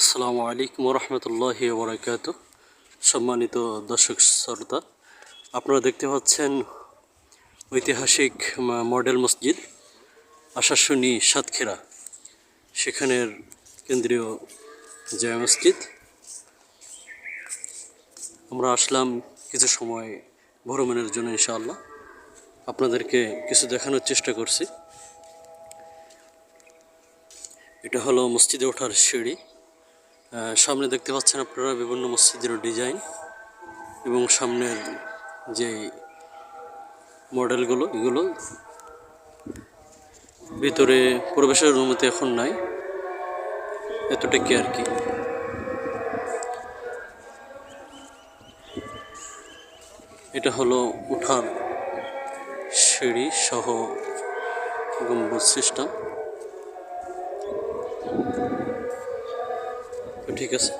আসসালামু আলাইকুম রহমতুল্লাহি বরাকাত সম্মানিত দর্শক শ্রোতা, আপনারা দেখতে পাচ্ছেন ঐতিহাসিক মডেল মসজিদ আশাশুনি সাতক্ষীরা, সেখানের কেন্দ্রীয় জায় মসজিদ। আমরা আসলাম কিছু সময় ভ্রমণের জন্য ইনশাআল্লাহ। আপনাদেরকে কিছু দেখানোর চেষ্টা করছি। এটা হলো মসজিদে ওঠার সিঁড়ি। সামনে দেখতে পাচ্ছেন আপনারা বিভিন্ন মসজিদের ডিজাইন এবং সামনের যে মডেলগুলো, এগুলো ভিতরে প্রবেশের অনুমতি এখন নাই এতটা কি আর কি। এটা হলো উঠার সিঁড়ি সহ গম্বুজ সিস্টেম। তো ঠিক আছে।